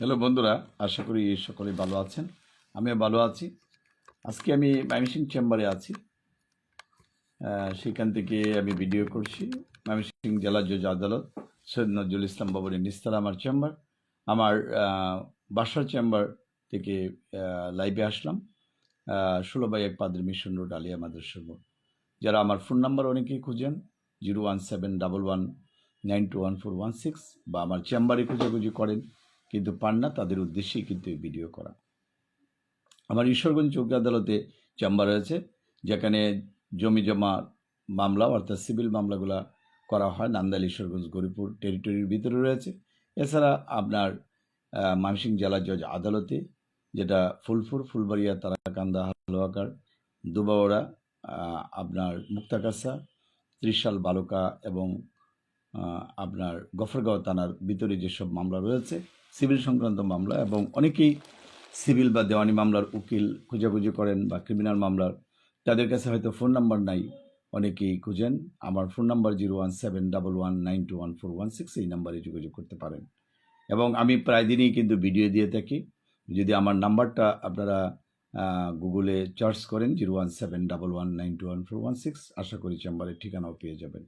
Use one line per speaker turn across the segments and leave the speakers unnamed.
Hello বন্ধুরা, আশা করি সকলে ভালো আছেন। আমিও ভালো আছি। আজকে আমি ময়মনসিং চেম্বারে আছি। সেখান থেকে আমি ভিডিও করছি। ময়মনসিং জেলা জজ আদালত সৈয়দ নজরুল ইসলাম বাবুরের নিস্তার আমার চেম্বার। আমার বাসার চেম্বার থেকে লাইভে আসলাম। ষোলো বাই এক পাদ্র মিশন রোড, আলিয়া মাদ্রাসা মোড়। যারা আমার ফোন নাম্বার অনেকেই খুঁজেন, zero one seven double one nine two one four one six বা আমার চেম্বারে খুঁজাখুঁজি করেন। কিন্তু পান না, তাদের উদ্দেশ্যেই কিন্তু এই ভিডিও করা। আমার ঈশ্বরগঞ্জ চৌকি আদালতে চেম্বার রয়েছে, যেখানে জমি জমা মামলা অর্থাৎ সিভিল মামলাগুলা করা হয়। নান্দাইল ঈশ্বরগঞ্জ গরিপুর টেরিটরির ভিতরে রয়েছে। এছাড়া আপনার মানসিং জেলা জজ আদালতে, যেটা ফুলপুর, ফুলবাড়িয়া, তারাকান্দা হালুয়াকার দুবাওড়া আপনার মুক্তাকাসা ত্রিশাল বালুকা এবং আপনার গফরগাঁও থানার ভিতরে যেসব মামলা রয়েছে সিভিল সংক্রান্ত মামলা এবং অনেকেই সিভিল বা দেওয়ানি মামলার উকিল খুঁজাখুঁজি করেন বা ক্রিমিনাল মামলার। তাদের কাছে হয়তো ফোন নাম্বার নাই, অনেকেই খুঁজেন। আমার phone number zero one seven double one nine two one four one six, এই নাম্বারে যোগাযোগ করতে পারেন। এবং আমি প্রায় দিনই কিন্তু ভিডিও দিয়ে থাকি। যদি আমার নাম্বারটা আপনারা গুগলে চার্জ করেন zero one seven double one nine two one four one six, আশা করি চেম্বারের ঠিকানাও পেয়ে যাবেন।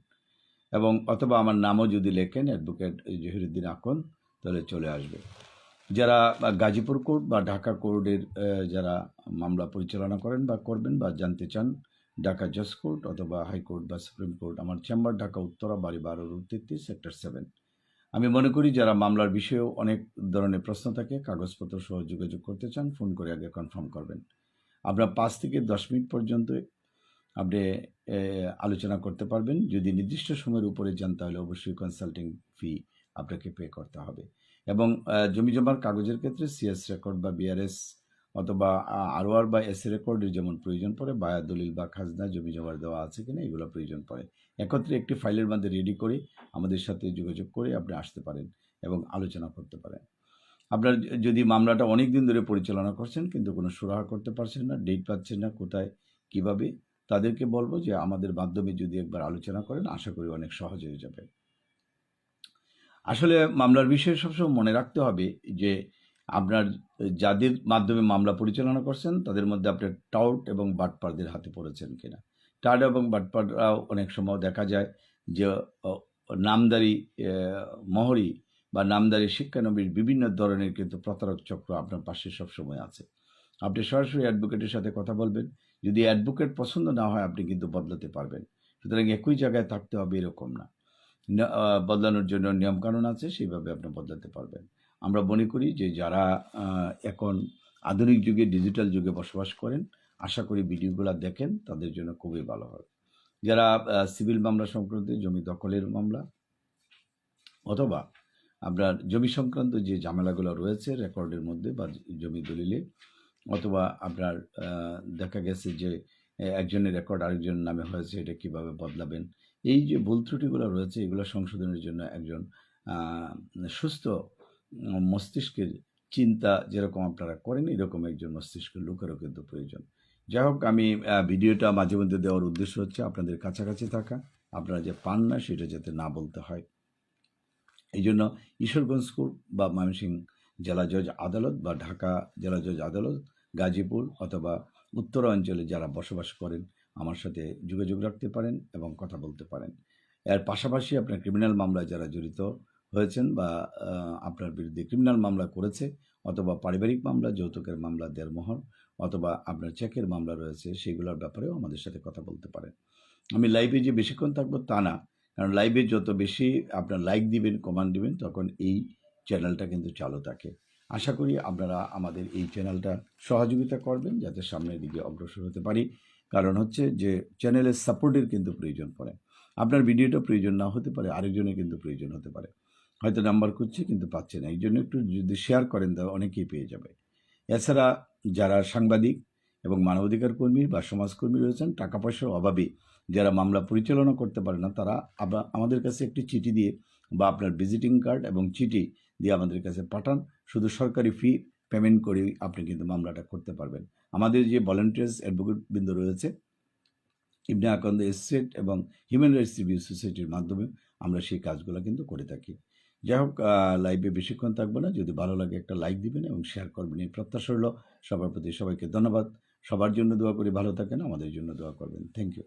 এবং অথবা আমার নামও যদি লেখেন অ্যাডভোকেট জহিরুদ্দিন আকন তাহলে চলে আসবে। যারা গাজীপুর কোর্ট বা ঢাকা কোর্টের যারা মামলা পরিচালনা করেন বা করবেন বা জানতে চান, ঢাকা জজ কোর্ট অথবা হাইকোর্ট বা সুপ্রিম কোর্ট, আমার চেম্বার ঢাকা উত্তরা, বাড়ি বারো রুট তেত্রিশ, সেক্টর সেভেন। আমি মনে করি যারা মামলার বিষয়েও অনেক ধরনের প্রশ্ন থাকে, কাগজপত্র সহ যোগাযোগ করতে চান, ফোন করে আগে কনফার্ম করবেন। আপনার পাঁচ থেকে দশ মিনিট পর্যন্ত আপনি আলোচনা করতে পারবেন। যদি নির্দিষ্ট সময়ের উপরে যান, তাহলে অবশ্যই কনসাল্টিং ফি আপনাকে পে করতে হবে। এবং জমি জমার কাগজের ক্ষেত্রে সিএস রেকর্ড বা বিআরএস অথবা আরওয়ার বা এস রেকর্ডের যেমন প্রয়োজন পড়ে, বায়া দলিল বা খাজনা জমি জমার দেওয়া আছে কিনা, এগুলো প্রয়োজন পড়ে। একত্রে একটি ফাইলের মধ্যে রেডি করে আমাদের সাথে যোগাযোগ করে আপনি আসতে পারেন এবং আলোচনা করতে পারেন। আপনার যদি মামলাটা অনেক দিন ধরে পরিচালনা করছেন কিন্তু কোনো সুরাহা করতে পারছেন না ডেট পাচ্ছেন না, কোথায়, কীভাবে, তাদেরকে বলব যে আমাদের মাধ্যমে যদি একবার আলোচনা করেন, আশা করি অনেক সহজ হয়ে যাবে। আসলে মামলার বিষয়ে সবসময় মনে রাখতে হবে যে আপনার যাদের মাধ্যমে মামলা পরিচালনা করছেন, তাদের মধ্যে আপনার টাউট এবং বাটপারদের হাতে পড়েছেন কিনা। টাউট এবং বাটপাররাও অনেক সময় দেখা যায় যে নামদারি মহরি বা নামদারি শিক্ষানবীর বিভিন্ন ধরনের কিন্তু প্রতারক চক্র আপনার পাশে সবসময় আছে। আপনি সরাসরি অ্যাডভোকেটের সাথে কথা বলবেন, যদি অ্যাডভোকেট পছন্দ না হয়, আপনি কিন্তু বদলাতে পারবেন। সুতরাং একই জায়গায় থাকতে হবে এরকম না। বদলানোর জন্য নিয়মকানুন আছে, সেইভাবে আপনি বদলাতে পারবেন। আমরা মনে করি যে যারা এখন আধুনিক যুগে, ডিজিটাল যুগে বসবাস করেন, আশা করি ভিডিওগুলো দেখেন, তাদের জন্য খুবই ভালো হবে। যারা সিভিল মামলা সংক্রান্ত, জমি দখলের মামলা, অথবা আপনার জমি সংক্রান্ত যে ঝামেলাগুলো রয়েছে, রেকর্ডের মধ্যে বা জমি দলিলে, অথবা আপনার দেখা গেছে যে একজনের রেকর্ড আরেকজনের নামে হয়েছে, এটা কীভাবে বদলাবেন? এই যে ভুল ত্রুটিগুলো রয়েছে, এগুলো সংশোধনের জন্য একজন সুস্থ মস্তিষ্কের চিন্তা যেরকম আপনারা করেন, এরকম একজন মস্তিষ্কের লোকেরও কিন্তু প্রয়োজন। যাই হোক, আমি ভিডিওটা মাঝে মধ্যে দেওয়ার উদ্দেশ্য হচ্ছে আপনাদের কাছাকাছি থাকা। আপনারা যে পান না, সেটা যাতে না বলতে হয়। এই জন্য ঈশ্বরগঞ্জ কোর্ট বা ময়মনসিংহ জেলা জজ আদালত বা ঢাকা জেলা জজ আদালত, গাজীপুর অথবা উত্তর অঞ্চলে যারা বসবাস করেন, আমার সাথে যোগাযোগ রাখতে পারেন এবং কথা বলতে পারেন। এর পাশাপাশি আপনার ক্রিমিনাল মামলায় যারা জড়িত হয়েছেন বা আপনার বিরুদ্ধে ক্রিমিনাল মামলা করেছে অথবা পারিবারিক মামলা, যৌতুকের মামলা, দেড়মোহর অথবা আপনার চেকের মামলা রয়েছে, সেগুলোর ব্যাপারেও আমাদের সাথে কথা বলতে পারেন। আমি লাইভে যে বেশিক্ষণ থাকব তা না, কারণ লাইভে যত বেশি আপনার লাইক দিবেন কমান্ড দিবেন, তখন এই চ্যানেলটা কিন্তু চালু থাকে। আশা করি আপনারা আমাদের এই চ্যানেলটা সহযোগিতা করবেন যাতে সামনের দিকে অগ্রসর হতে পারি। কারণ হচ্ছে যে চ্যানেলের সাপোর্টের কিন্তু প্রয়োজন পড়ে। আপনার ভিডিওটা প্রয়োজন না হতে পারে, আরেকজনের কিন্তু প্রয়োজন হতে পারে। হয়তো নাম্বার খুঁজছে কিন্তু পাচ্ছে না। এই জন্য একটু যদি শেয়ার করেন তাহলে অনেকেই পেয়ে যাবে। এছাড়া যারা সাংবাদিক এবং মানবাধিকার কর্মী বা সমাজকর্মী রয়েছেন, টাকা পয়সার অভাবে যারা মামলা পরিচালনা করতে পারে না, তারা আমাদের কাছে একটি চিঠি দিয়ে বা আপনার ভিজিটিং কার্ড এবং চিঠি দিয়ে আমাদের কাছে পাঠান। শুধু সরকারি ফি পেমেন্ট করেই আপনি কিন্তু মামলাটা করতে পারবেন। আমাদের যে ভলেন্টিয়ার্স অ্যাডভোকেট বৃন্দ রয়েছে, ইবনে আকন্দ এস্টেট এবং হিউম্যান রাইটস রিভিউ সোসাইটির মাধ্যমে আমরা সেই কাজগুলো কিন্তু করে থাকি। যাই হোক লাইভে বেশিক্ষণ থাকব না। যদি ভালো লাগে একটা লাইক দিবেন এবং শেয়ার করবেন, এই প্রত্যাশা হলো সবার প্রতি সবাইকে ধন্যবাদ। সবার জন্য দোয়া করি, ভালো থাকেন, আমাদের জন্য দোয়া করবেন। Thank you